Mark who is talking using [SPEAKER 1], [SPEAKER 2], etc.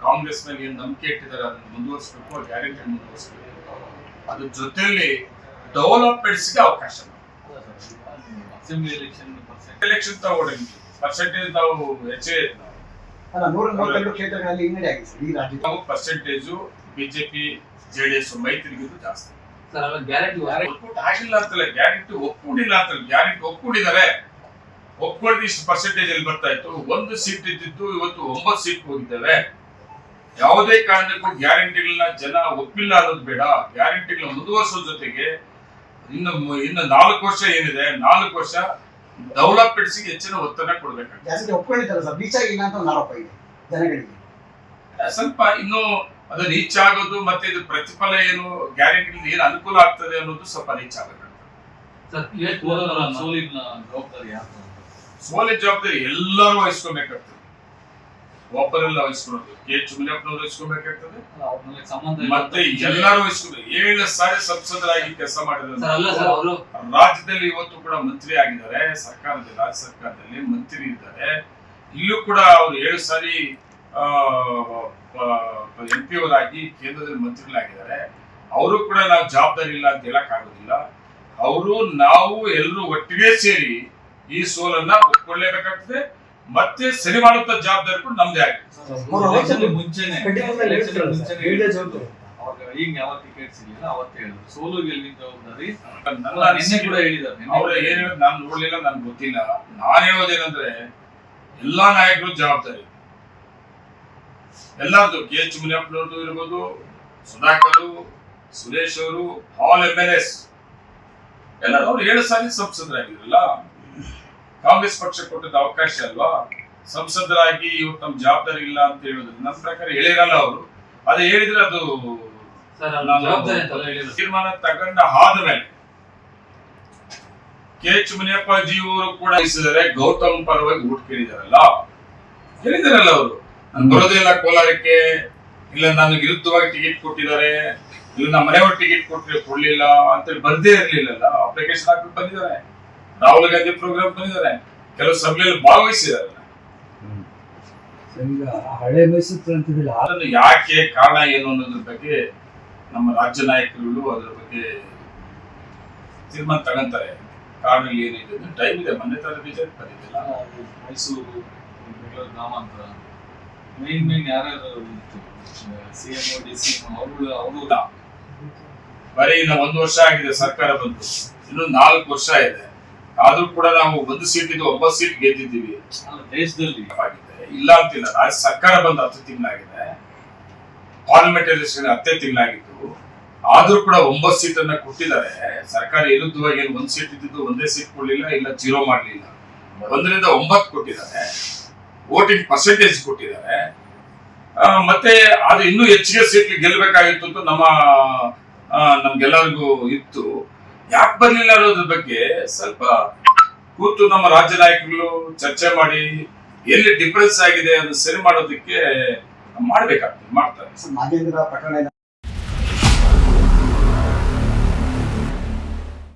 [SPEAKER 1] ಕಾಂಗ್ರೆಸ್ ಮೇಲೆ ಏನು ನಂಬಿಕೆ ಇಟ್ಟಿದ್ದಾರೆ ಅದನ್ನು ಮುಂದುವರಿಸಬೇಕು ಆ ಗ್ಯಾರಂಟಿ ಮುಂದುವರಿಸಬೇಕು ಅದ್ರ ಜೊತೆಯಲ್ಲಿ ಡೆವಲಪ್ಮೆಂಟ್ಸ್ಗೆ ಅವಕಾಶ
[SPEAKER 2] ಅಸೆಂಬ್ಲಿ ಎಲೆಕ್ಷನ್
[SPEAKER 1] ತಗೊಂಡಿದ್ವಿ ಪರ್ಸೆಂಟೇಜ್ ನಾವು ಹೆಚ್ಚೇ ಪರ್ಸೆಂಟೇಜು ಬಿಜೆಪಿ ಜೆಡಿಎಸ್ ಮೈತ್ರಿಗಿಂತ ಜಾಸ್ತಿ. ಆಗಿಲ್ಲ ಅಂತಲ್ಲ ಗ್ಯಾರಂಟಿ ಒಪ್ಕೊಂಡಿಲ್ಲ ಅಂತಲ್ಲ ಗ್ಯಾರಂಟಿ ಒಪ್ಕೊಂಡಿದ್ದಾರೆ. ಒಪ್ಕೊಂಡು ಇಷ್ಟು ಪರ್ಸೆಂಟೇಜ್ ಅಲ್ಲಿ ಬರ್ತಾ ಇತ್ತು ಒಂದು ಸೀಟ್ ಇದ್ದಿದ್ದು ಇವತ್ತು ಒಂಬತ್ತು ಸೀಟ್ ಹೋಗಿದ್ದೇವೆ. ಯಾವುದೇ ಕಾರಣಕ್ಕೂ ಗ್ಯಾರಂಟಿಗಳನ್ನ ಜನ ಒಪ್ಪಿಲ್ಲ ಅನ್ನೋದು ಬೇಡ. ಗ್ಯಾರಂಟಿಗಳನ್ನ ಮುಂದುವರಿಸೋ ಜೊತೆಗೆ ಇನ್ನು ಮು- ಇನ್ನು ನಾಲ್ಕು ವರ್ಷ ಏನಿದೆ ನಾಲ್ಕು ವರ್ಷ ಡೆವಲಪ್ಮೆಂಟ್ಸ್ಗೆ ಹೆಚ್ಚಿನ ಒತ್ತನ್ನ ಕೊಡ್ಬೇಕಾಗ್ತದೆ.
[SPEAKER 3] ಜಾಸ್ತಿ ಒಪ್ಕೊಂಡಿದ್ದಾರೆ ಸರ್? ರೀಚ್ ಆಗಿಲ್ಲ ಅಂತ ಒಂದು ಆರೋಪ ಇದೆ ಜನಗಳಿಗೆ.
[SPEAKER 1] ಸ್ವಲ್ಪ ಇನ್ನು ಅದು ರೀಚ್ ಆಗೋದು ಮತ್ತೆ ಇದು ಪ್ರತಿಫಲ ಏನು ಗ್ಯಾರಂಟಿ ಏನು ಅನುಕೂಲ ಆಗ್ತದೆ ಅನ್ನೋದು ಸ್ವಲ್ಪ ರೀಚ್ ಆಗಬೇಕಾಗ್ತದೆ
[SPEAKER 2] ಸರ್ ಇವತ್ತು ಸೋಲಿನ ಜವಾಬ್ದಾರಿ ಯಾರು?
[SPEAKER 1] ಸೋಲಿನ ಜವಾಬ್ದಾರಿ ಎಲ್ಲರೂ ವಹಿಸ್ಕೊಬೇಕಾಗ್ತದೆ. ಒಬ್ಬರೆಲ್ಲ ವಹಿಸ್ಕೊಳ್ಳೋದು ಕೆ ಎಚ್ ಮುನಿಯಪ್ಪನವರು ವಹಿಸ್ಕೊಬೇಕಾಗ್ತದೆ? ಮತ್ತೆ ಎಲ್ಲರೂ ವಹಿಸ್ಕೊಂಡು ಏಳು ಸಾರಿ ಸಂಸದರಾಗಿ ಕೆಲಸ ಮಾಡಿದ್ರು ರಾಜ್ಯದಲ್ಲಿ ಇವತ್ತು ಕೂಡ ಮಂತ್ರಿ ಆಗಿದ್ದಾರೆ. ಸರ್ಕಾರದಲ್ಲಿ ರಾಜ್ಯ ಸರ್ಕಾರದಲ್ಲಿ ಮಂತ್ರಿ ಇದ್ದಾರೆ. ಇಲ್ಲೂ ಕೂಡ ಅವರು ಏಳು ಸಾರಿ ಎಂ ಪಿ ಅವರಾಗಿ ಕೇಂದ್ರದಲ್ಲಿ ಮಂತ್ರಿಗಳಾಗಿದ್ದಾರೆ. ಅವರು ಕೂಡ ನಾವು ಜವಾಬ್ದಾರಿ ಇಲ್ಲ ಅಂತ ಹೇಳಕ್ ಆಗೋದಿಲ್ಲ ಅವರು ನಾವು ಎಲ್ಲರೂ ಒಟ್ಟಿಗೆ ಸೇರಿ ಈ ಸೋಲನ್ನ ಒಪ್ಕೊಳ್ಳೇಬೇಕಾಗ್ತದೆ. ಮತ್ತೆ ಸರಿ ಮಾಡುತ್ತ ಜವಾಬ್ದಾರಿ ಕೂಡ ನಮ್ದೇ ಆಗಿದೆ.
[SPEAKER 2] ಮುಂಚೆನೆ. ಈಗ ಯಾವ ಟಿಕೆಟ್ ಸಿಗಲಿಲ್ಲ ಅವತ್ತೇ ಹೇಳಿದ್ರು. ಸೋಲು ಗೆಲುವಿನ ಜವಾಬ್ದಾರಿ.
[SPEAKER 1] ನನ್ನ
[SPEAKER 2] ಕೂಡ ಹೇಳಿದ್ದಾರೆ.
[SPEAKER 1] ಅವ್ರು ಏನ್. ಹೇಳೋದು ನಾನು ನೋಡ್ಲಿಲ್ಲ ನನ್ಗೆ ಗೊತ್ತಿಲ್ಲ. ನಾನು ಹೇಳೋದೇನಂದ್ರೆ ಎಲ್ಲಾ ನಾಯಕರು ಜವಾಬ್ದಾರಿ. ಎಲ್ಲರದು ಕೆ ಎಚ್ ಮುನಿಯಪ್ಪನವ್ರದ್ದು ಇರ್ಬೋದು ಸುಧಾಕರ್ ಸುರೇಶ್ ಅವರು ಆಲ್ ಎಂ ಎಲ್ ಎಸ್ ಎಲ್ಲರೂ ಅವ್ರು ಏಳು ಸಾರಿ ಸಂಸದರಾಗಿದ್ರಲ್ಲ. ಕಾಂಗ್ರೆಸ್ ಪಕ್ಷ ಕೊಟ್ಟದ ಅವಕಾಶ ಅಲ್ವಾ? ಸಂಸದರಾಗಿ ಇವ್ರು ತಮ್ಮ ಜವಾಬ್ದಾರಿ ಇಲ್ಲ ಅಂತ ಹೇಳೋದು. ನನ್ನ ಪ್ರಕಾರ ಹೇಳಿರಲ್ಲ ಅವರು. ಅದೇ ಹೇಳಿದ್ರೆ ಅದು ತೀರ್ಮಾನ ತಗೊಂಡ ಆದ ಮೇಲೆ ಕೆ ಎಚ್ ಮುನಿಯಪ್ಪಾಜಿ ಅವರು ಕೂಡ ಇಸಿದರೆ ಗೌತಮ್ ಪರವಾಗಿ ಓಟ್ ಕೇಳಿದಾರಲ್ಲ. ಹೇಳಿದಾರಲ್ಲ ಅವರು. ನಾನು ಬರೋದೇ ಇಲ್ಲ ಕೋಲಾರಕ್ಕೆ. ಇಲ್ಲ ನನ್ಗೆ ವಿರುದ್ಧವಾಗಿ ಟಿಕೆಟ್ ಕೊಟ್ಟಿದ್ದಾರೆ. ಇಲ್ಲ ನಮ್ಮ ಮನೆಯವ್ರ ಟಿಕೆಟ್ ಕೊಟ್ಟರೆ ಕೊಡ್ಲಿಲ್ಲ ಅಂತೇಳಿ ಬರ್ದೇ ಇರ್ಲಿಲ್ಲಲ್ಲ. ಅಪ್ಲಿಕೇಶನ್ ಹಾಕಿ ಬಂದಿದ್ದಾರೆ. ರಾಹುಲ್ ಗಾಂಧಿ ಪ್ರೋಗ್ರಾಮ್ ಬಂದಿದ್ದಾರೆ ಕೆಲವು ಸಭೆಯಲ್ಲಿ ಭಾಗವಹಿಸಿದ್ದಾರೆ.
[SPEAKER 4] ಈಗ ಹಳೆ ಮೈಸೂರು ಅಂತಿದ್ದಿಲ್ಲ
[SPEAKER 1] ಅದನ್ನು ಯಾಕೆ ಕಾರಣ ಏನು ಅನ್ನೋದ್ರ ಬಗ್ಗೆ ನಮ್ಮ ರಾಜ್ಯ ನಾಯಕರುಗಳು ಅದರ ಬಗ್ಗೆ ತೀರ್ಮಾನ ತಗೊಂತಾರೆ. ಕಾರಣ ಏನಿದೆ ಟೈಮ್ ಇದೆ. ಮೊನ್ನೆ ತರ ಬಿಜೆಪಿ ಬಂದಿದ್ದಿಲ್ಲ.
[SPEAKER 2] ಮೈಸೂರು ಬೆಂಗಳೂರು ಗ್ರಾಮಾಂತರ. ಮೈನ್ ಮೈನ್ ಯಾರ್ಯಾರು ಇತ್ತು? C M D C M ಅವರು ಅವರು.
[SPEAKER 1] ಬರೀ ಇನ್ನು ಒಂದು ವರ್ಷ ಆಗಿದೆ. ಸರ್ಕಾರ ಬಂತು ಇನ್ನೊಂದು ನಾಲ್ಕು ವರ್ಷ ಇದೆ. ಆದ್ರೂ ಕೂಡ ನಾವು ಒಂದು ಸೀಟ್ ಇದ್ದು ಒಂಬತ್ತು ಸೀಟ್ ಗೆದ್ದಿದ್ದೀವಿ.
[SPEAKER 2] ದೇಶದಲ್ಲಿ.
[SPEAKER 1] ಇಲ್ಲ ಅಂತಿಲ್ಲ. ರಾಜ್ಯ ಸರ್ಕಾರ ಬಂದು ಹತ್ತು ತಿಂಗಳಾಗಿದೆ. Parliament election ಹತ್ತೇ ತಿಂಗಳಾಗಿತ್ತು. ಆದ್ರೂ ಕೂಡ ಒಂಬತ್ತು ಸೀಟ್ ಅನ್ನ ಕೊಟ್ಟಿದ್ದಾರೆ. ಸರ್ಕಾರ ವಿರುದ್ಧವಾಗಿ ಏನು ಒಂದ್ ಸೀಟ್ ಇದ್ದಿದ್ದು ಒಂದೇ ಸೀಟ್ ಕೊಡ್ಲಿಲ್ಲ ಇಲ್ಲ ಜೀರೋ ಮಾಡ್ಲಿಲ್ಲ. ಒಂದರಿಂದ ಒಂಬತ್ತು ಕೊಟ್ಟಿದ್ದಾರೆ. ವೋಟಿಂಗ್ ಪರ್ಸೆಂಟೇಜ್ ಕೊಟ್ಟಿದ್ದಾರೆ. ಆ, ಮತ್ತೆ ಅದು ಇನ್ನೂ ಹೆಚ್ಚಿಗೆ ಸೀಟ್ ಗೆಲ್ಲಬೇಕಾಗಿತ್ತು ಅಂತ ನಮ್ಮ ನಮ್ಗೆಲ್ಲರಿಗೂ ಇತ್ತು. ಯಾಕೆ ಬರ್ಲಿಲ್ಲ ಅನ್ನೋದ್ರ ಬಗ್ಗೆ ಸ್ವಲ್ಪ ಕೂತು ನಮ್ಮ ರಾಜ್ಯ ನಾಯಕರುಗಳು ಚರ್ಚೆ ಮಾಡಿ ಎಲ್ಲಿ ಡಿಫರೆನ್ಸ್ ಆಗಿದೆ ಅದು ಸರಿ ಮಾಡೋದಕ್ಕೆ ಮಾಡ್ಬೇಕಾಗ್ತದೆ, ಮಾಡ್ತಾರೆ.